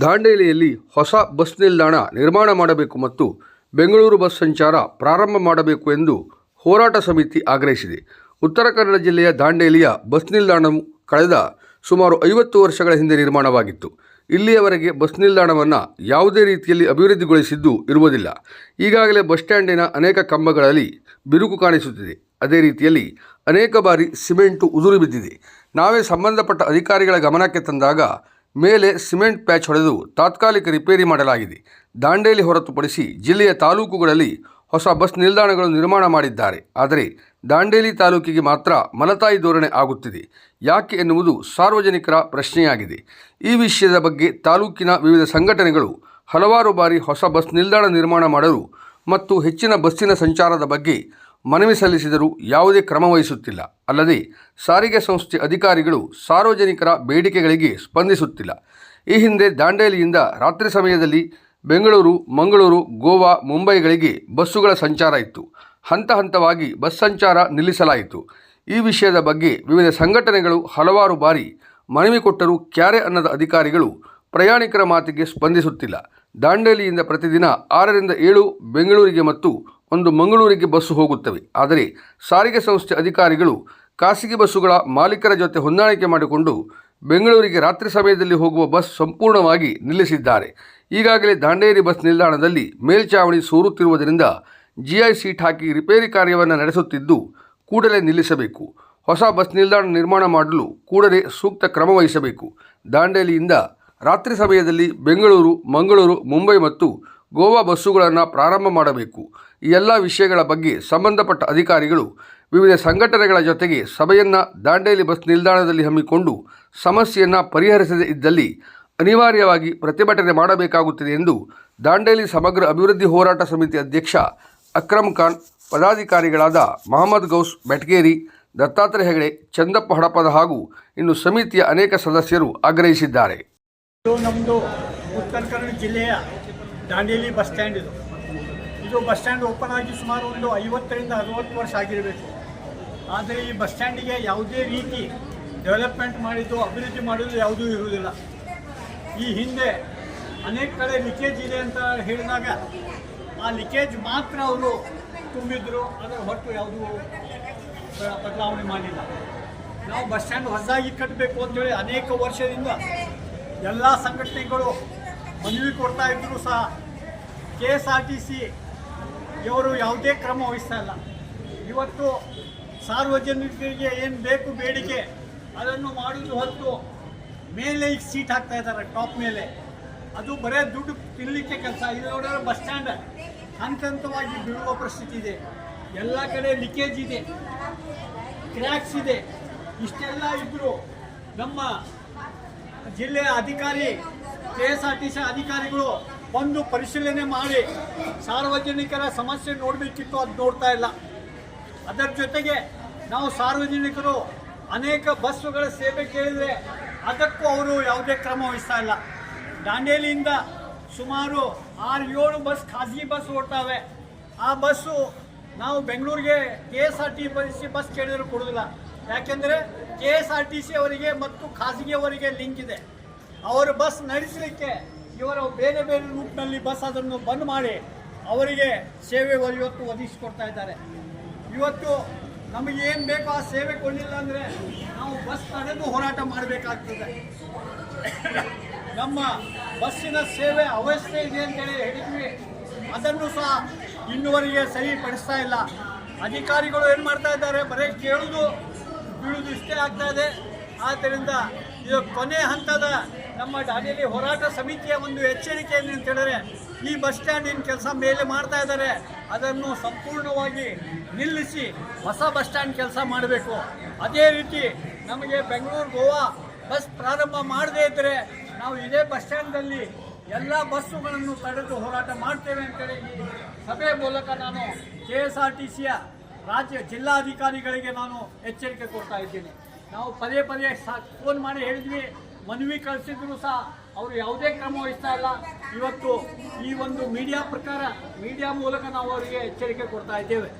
ದಾಂಡೇಲಿಯಲ್ಲಿ ಹೊಸ ಬಸ್ ನಿಲ್ದಾಣ ನಿರ್ಮಾಣ ಮಾಡಬೇಕು ಮತ್ತು ಬೆಂಗಳೂರು ಬಸ್ ಸಂಚಾರ ಪ್ರಾರಂಭ ಮಾಡಬೇಕು ಎಂದು ಹೋರಾಟ ಸಮಿತಿ ಆಗ್ರಹಿಸಿದೆ. ಉತ್ತರ ಕನ್ನಡ ಜಿಲ್ಲೆಯ ದಾಂಡೇಲಿಯ ಬಸ್ ನಿಲ್ದಾಣವು ಕಳೆದ ಸುಮಾರು ಐವತ್ತು ವರ್ಷಗಳ ಹಿಂದೆ ನಿರ್ಮಾಣವಾಗಿತ್ತು. ಇಲ್ಲಿಯವರೆಗೆ ಬಸ್ ನಿಲ್ದಾಣವನ್ನು ಯಾವುದೇ ರೀತಿಯಲ್ಲಿ ಅಭಿವೃದ್ಧಿಗೊಳಿಸಿದ್ದು ಇರುವುದಿಲ್ಲ. ಈಗಾಗಲೇ ಬಸ್ ಸ್ಟ್ಯಾಂಡಿನ ಅನೇಕ ಕಂಬಗಳಲ್ಲಿ ಬಿರುಕು ಕಾಣಿಸುತ್ತಿದೆ. ಅದೇ ರೀತಿಯಲ್ಲಿ ಅನೇಕ ಬಾರಿ ಸಿಮೆಂಟು ಉದುರು ಬಿದ್ದಿದೆ. ನಾವೇ ಸಂಬಂಧಪಟ್ಟ ಅಧಿಕಾರಿಗಳ ಗಮನಕ್ಕೆ ತಂದಾಗ ಮೇಲೆ ಸಿಮೆಂಟ್ ಪ್ಯಾಚ್ ಹೊಡೆದು ತಾತ್ಕಾಲಿಕ ರಿಪೇರಿ ಮಾಡಲಾಗಿದೆ. ದಾಂಡೇಲಿ ಹೊರತುಪಡಿಸಿ ಜಿಲ್ಲೆಯ ತಾಲೂಕುಗಳಲ್ಲಿ ಹೊಸ ಬಸ್ ನಿಲ್ದಾಣಗಳು ನಿರ್ಮಾಣ ಮಾಡಿದ್ದಾರೆ. ಆದರೆ ದಾಂಡೇಲಿ ತಾಲೂಕಿಗೆ ಮಾತ್ರ ಮಲತಾಯಿ ಧೋರಣೆ ಆಗುತ್ತಿದೆ. ಯಾಕೆ ಎನ್ನುವುದು ಸಾರ್ವಜನಿಕರ ಪ್ರಶ್ನೆಯಾಗಿದೆ. ಈ ವಿಷಯದ ಬಗ್ಗೆ ತಾಲೂಕಿನ ವಿವಿಧ ಸಂಘಟನೆಗಳು ಹಲವಾರು ಬಾರಿ ಹೊಸ ಬಸ್ ನಿಲ್ದಾಣ ನಿರ್ಮಾಣ ಮಾಡಲು ಮತ್ತು ಹೆಚ್ಚಿನ ಬಸ್ಸಿನ ಸಂಚಾರದ ಬಗ್ಗೆ ಮನವಿ ಸಲ್ಲಿಸಿದರೂ ಯಾವುದೇ ಕ್ರಮ ವಹಿಸುತ್ತಿಲ್ಲ. ಅಲ್ಲದೆ, ಸಾರಿಗೆ ಸಂಸ್ಥೆ ಅಧಿಕಾರಿಗಳು ಸಾರ್ವಜನಿಕರ ಬೇಡಿಕೆಗಳಿಗೆ ಸ್ಪಂದಿಸುತ್ತಿಲ್ಲ. ಈ ಹಿಂದೆ ದಾಂಡೇಲಿಯಿಂದ ರಾತ್ರಿ ಸಮಯದಲ್ಲಿ ಬೆಂಗಳೂರು, ಮಂಗಳೂರು, ಗೋವಾ, ಮುಂಬೈಗಳಿಗೆ ಬಸ್ಸುಗಳ ಸಂಚಾರ ಇತ್ತು. ಹಂತ ಹಂತವಾಗಿ ಬಸ್ ಸಂಚಾರ ನಿಲ್ಲಿಸಲಾಯಿತು. ಈ ವಿಷಯದ ಬಗ್ಗೆ ವಿವಿಧ ಸಂಘಟನೆಗಳು ಹಲವಾರು ಬಾರಿ ಮನವಿ ಕೊಟ್ಟರೂ ಕ್ಯಾರೆ ಅನ್ನದ ಅಧಿಕಾರಿಗಳು ಪ್ರಯಾಣಿಕರ ಮಾತಿಗೆ ಸ್ಪಂದಿಸುತ್ತಿಲ್ಲ. ದಾಂಡೇಲಿಯಿಂದ ಪ್ರತಿದಿನ ಆರರಿಂದ ಏಳು, ಬೆಂಗಳೂರಿಗೆ ಮತ್ತು ಒಂದು ಮಂಗಳೂರಿಗೆ ಬಸ್ಸು ಹೋಗುತ್ತವೆ. ಆದರೆ ಸಾರಿಗೆ ಸಂಸ್ಥೆ ಅಧಿಕಾರಿಗಳು ಖಾಸಗಿ ಬಸ್ಸುಗಳ ಮಾಲೀಕರ ಜೊತೆ ಹೊಂದಾಣಿಕೆ ಮಾಡಿಕೊಂಡು ಬೆಂಗಳೂರಿಗೆ ರಾತ್ರಿ ಸಮಯದಲ್ಲಿ ಹೋಗುವ ಬಸ್ ಸಂಪೂರ್ಣವಾಗಿ ನಿಲ್ಲಿಸಿದ್ದಾರೆ. ಈಗಾಗಲೇ ದಾಂಡೇರಿ ಬಸ್ ನಿಲ್ದಾಣದಲ್ಲಿ ಮೇಲ್ಚಾವಣಿ ಸೋರುತ್ತಿರುವುದರಿಂದ ಜಿಐ ಸೀಟ್ ಹಾಕಿ ರಿಪೇರಿ ಕಾರ್ಯವನ್ನು ನಡೆಸುತ್ತಿದ್ದು ಕೂಡಲೇ ನಿಲ್ಲಿಸಬೇಕು. ಹೊಸ ಬಸ್ ನಿಲ್ದಾಣ ನಿರ್ಮಾಣ ಮಾಡಲು ಕೂಡಲೇ ಸೂಕ್ತ ಕ್ರಮ ವಹಿಸಬೇಕು. ದಾಂಡೇಲಿಯಿಂದ ರಾತ್ರಿ ಸಮಯದಲ್ಲಿ ಬೆಂಗಳೂರು, ಮಂಗಳೂರು, ಮುಂಬೈ ಮತ್ತು ಗೋವಾ ಬಸ್ಸುಗಳನ್ನು ಪ್ರಾರಂಭ ಮಾಡಬೇಕು. ಈ ಎಲ್ಲ ವಿಷಯಗಳ ಬಗ್ಗೆ ಸಂಬಂಧಪಟ್ಟ ಅಧಿಕಾರಿಗಳು ವಿವಿಧ ಸಂಘಟನೆಗಳ ಜೊತೆಗೆ ಸಭೆಯನ್ನು ದಾಂಡೇಲಿ ಬಸ್ ನಿಲ್ದಾಣದಲ್ಲಿ ಹಮ್ಮಿಕೊಂಡು ಸಮಸ್ಯೆಯನ್ನು ಪರಿಹರಿಸದೇ ಇದ್ದಲ್ಲಿ ಅನಿವಾರ್ಯವಾಗಿ ಪ್ರತಿಭಟನೆ ಮಾಡಬೇಕಾಗುತ್ತದೆ ಎಂದು ದಾಂಡೇಲಿ ಸಮಗ್ರ ಅಭಿವೃದ್ಧಿ ಹೋರಾಟ ಸಮಿತಿ ಅಧ್ಯಕ್ಷ ಅಕ್ರಮ್ ಖಾನ್, ಪದಾಧಿಕಾರಿಗಳಾದ ಮಹಮ್ಮದ್ ಗೌಸ್ ಬೆಟ್ಗೇರಿ, ದತ್ತಾತ್ರೇಯ ಹೆಗಡೆ, ಚಂದಪ್ಪ ಹಡಪದ ಹಾಗೂ ಇನ್ನು ಸಮಿತಿಯ ಅನೇಕ ಸದಸ್ಯರು ಆಗ್ರಹಿಸಿದ್ದಾರೆ. ನಮ್ಮದು ಉತ್ತರ ಕನ್ನಡ ಜಿಲ್ಲೆಯ ದಾಂಡೇಲಿ ಬಸ್ ಸ್ಟ್ಯಾಂಡ್ ಇದು. ಇದು ಬಸ್ ಸ್ಟ್ಯಾಂಡ್ ಓಪನ್ ಆಗಿ ಸುಮಾರು ಒಂದು ಐವತ್ತರಿಂದ ಅರವತ್ತು ವರ್ಷ ಆಗಿರಬೇಕು. ಆದರೆ ಈ ಬಸ್ ಸ್ಟ್ಯಾಂಡಿಗೆ ಯಾವುದೇ ರೀತಿ ಡೆವಲಪ್ಮೆಂಟ್ ಮಾಡಿದ್ದು, ಅಭಿವೃದ್ಧಿ ಮಾಡಿದ್ದು ಯಾವುದೂ ಇರುವುದಿಲ್ಲ. ಈ ಹಿಂದೆ ಅನೇಕ ಕಡೆ ಲೀಕೇಜ್ ಇದೆ ಅಂತ ಹೇಳಿದಾಗ ಆ ಲೀಕೇಜ್ ಮಾತ್ರ ಅವರು ತುಂಬಿದ್ರು ಅದರ ಹೊರತು ಯಾವುದೂ ಬದಲಾವಣೆ ಮಾಡಿಲ್ಲ. ನಾವು ಬಸ್ ಸ್ಟ್ಯಾಂಡ್ ಹೊಸದಾಗಿ ಕಟ್ಟಬೇಕು ಅಂತೇಳಿ ಅನೇಕ ವರ್ಷದಿಂದ ಎಲ್ಲ ಸಂಘಟನೆಗಳು ಮನವಿ ಕೊಡ್ತಾ ಇದ್ದರೂ ಸಹ K S R T C ಇವರು ಯಾವುದೇ ಕ್ರಮ ವಹಿಸ್ತಾ ಇಲ್ಲ. ಇವತ್ತು ಸಾರ್ವಜನಿಕರಿಗೆ ಏನು ಬೇಕು ಬೇಡಿಕೆ, ಅದನ್ನು ಮಾಡುವುದು ಹೊತ್ತು ಮೇಲೆ ಈಗ ಸೀಟ್ ಹಾಕ್ತಾ ಇದ್ದಾರೆ, ಟಾಪ್ ಮೇಲೆ. ಅದು ಬರೇ ದುಡ್ಡು ತಿನ್ನಲಿಕ್ಕೆ ಕೆಲಸ. ಇಲ್ಲಿ ನೋಡಿದ್ರೆ ಬಸ್ ಸ್ಟ್ಯಾಂಡ್. ಹಂತ ಹಂತವಾಗಿ ಬೀಳುವ ಪರಿಸ್ಥಿತಿ ಇದೆ. ಎಲ್ಲ ಕಡೆ ಲೀಕೇಜ್ ಇದೆ. ಕ್ರ್ಯಾಕ್ಸ್ ಇದೆ. ಇಷ್ಟೆಲ್ಲ ಇದ್ದರೂ ನಮ್ಮ ಜಿಲ್ಲೆಯ ಅಧಿಕಾರಿ K S R T C ಅಧಿಕಾರಿಗಳು ಬಂದು ಪರಿಶೀಲನೆ ಮಾಡಿ ಸಾರ್ವಜನಿಕರ ಸಮಸ್ಯೆ ನೋಡಬೇಕಿತ್ತು ಅದು ನೋಡ್ತಾ ಇಲ್ಲ. ಅದರ ಜೊತೆಗೆ ನಾವು ಸಾರ್ವಜನಿಕರು ಅನೇಕ ಬಸ್ಸುಗಳ ಸೇವೆ ಕೇಳಿದರೆ ಅದಕ್ಕೂ ಅವರು ಯಾವುದೇ ಕ್ರಮ ವಹಿಸ್ತಾ ಇಲ್ಲ. ದಾಂಡೇಲಿಯಿಂದ ಸುಮಾರು ಆರು ಏಳು ಬಸ್ ಖಾಸಗಿ ಬಸ್ ಓಡ್ತಾವೆ. ಆ ಬಸ್ಸು ನಾವು ಬೆಂಗಳೂರಿಗೆ K S R T C bus ಕೇಳಿದರೂ ಕೊಡೋದಿಲ್ಲ. ಯಾಕೆಂದರೆ K S R T C ಅವರಿಗೆ ಮತ್ತು ಖಾಸಗಿಯವರಿಗೆ ಲಿಂಕ್ ಇದೆ. ಅವರು ಬಸ್ ನಡೆಸಲಿಕ್ಕೆ ಇವರು ಬೇರೆ ಬೇರೆ ರೂಟ್ನಲ್ಲಿ ಬಸ್ ಅದನ್ನು ಬಂದ್ ಮಾಡಿ ಅವರಿಗೆ ಸೇವೆ ಇವತ್ತು ಒದಗಿಸಿಕೊಡ್ತಾ ಇದ್ದಾರೆ. ಇವತ್ತು ನಮಗೆ ಏನು ಬೇಕೋ ಆ ಸೇವೆ ಕೊಡಲಿಲ್ಲ ಅಂದರೆ ನಾವು ಬಸ್ ತಡೆದು ಹೋರಾಟ ಮಾಡಬೇಕಾಗ್ತದೆ. ನಮ್ಮ ಬಸ್ಸಿನ ಸೇವೆ ಅವಶ್ಯ ಇದೆ ಅಂತೇಳಿ ಹೇಳಿದ್ವಿ. ಅದನ್ನು ಸಹ ಇನ್ನುವರೆಗೆ ಸರಿಪಡಿಸ್ತಾ ಇಲ್ಲ. ಅಧಿಕಾರಿಗಳು ಏನು ಮಾಡ್ತಾ ಇದ್ದಾರೆ? ಬರೀ ಕೇಳೋದು, ಬೀಳೋದು ಇಷ್ಟೇ ಆಗ್ತಾ ಇದೆ. ಆದ್ದರಿಂದ ಇದು ಕೊನೆ ಹಂತದ ನಮ್ಮ ಡಾಲಿಯಲ್ಲಿ ಹೋರಾಟ ಸಮಿತಿಯ ಒಂದು ಎಚ್ಚರಿಕೆ ಅಂತ ಹೇಳಿದ್ರೆ, ಈ ಬಸ್ ಸ್ಟ್ಯಾಂಡಿನ ಕೆಲಸ ಮೇಲೆ ಮಾಡ್ತಾ ಇದ್ದಾರೆ. ಅದನ್ನು ಸಂಪೂರ್ಣವಾಗಿ ನಿಲ್ಲಿಸಿ ಹೊಸ ಬಸ್ ಸ್ಟ್ಯಾಂಡ್ ಕೆಲಸ ಮಾಡಬೇಕು. ಅದೇ ರೀತಿ ನಮಗೆ ಬೆಂಗಳೂರು ಗೋವಾ ಬಸ್ ಪ್ರಾರಂಭ ಮಾಡದೇ ಇದ್ದರೆ, ನಾವು ಇದೇ ಬಸ್ ಸ್ಟ್ಯಾಂಡಲ್ಲಿ ಎಲ್ಲ ಬಸ್ಸುಗಳನ್ನು ತಡೆದು ಹೋರಾಟ ಮಾಡ್ತೇವೆ ಅಂತೇಳಿ ಈ ಸಭೆ ಮೂಲಕ ನಾನು ಕೆ ಎಸ್ ಆರ್ ಟಿ ಸಿಯ ರಾಜ್ಯ ಜಿಲ್ಲಾಧಿಕಾರಿಗಳಿಗೆ ನಾನು ಎಚ್ಚರಿಕೆ ಕೊಡ್ತಾ ಇದ್ದೀನಿ. ನಾವು ಪದೇ ಪದೇ ಫೋನ್ ಮಾಡಿ ಹೇಳಿದ್ವಿ. ಮನವಿ ಕಳಿಸಿದ್ರು ಸಹ ಅವರು ಯಾವುದೇ ಕ್ರಮ ವಹಿಸ್ತಾ ಇಲ್ಲ. ಇವತ್ತು ಈ ಒಂದು ಮೀಡಿಯಾ ಪ್ರಕಾರ ಮೀಡಿಯಾ ಮೂಲಕ ನಾವು ಅವರಿಗೆ ಎಚ್ಚರಿಕೆ ಕೊಡ್ತಾ ಇದ್ದೇವೆ.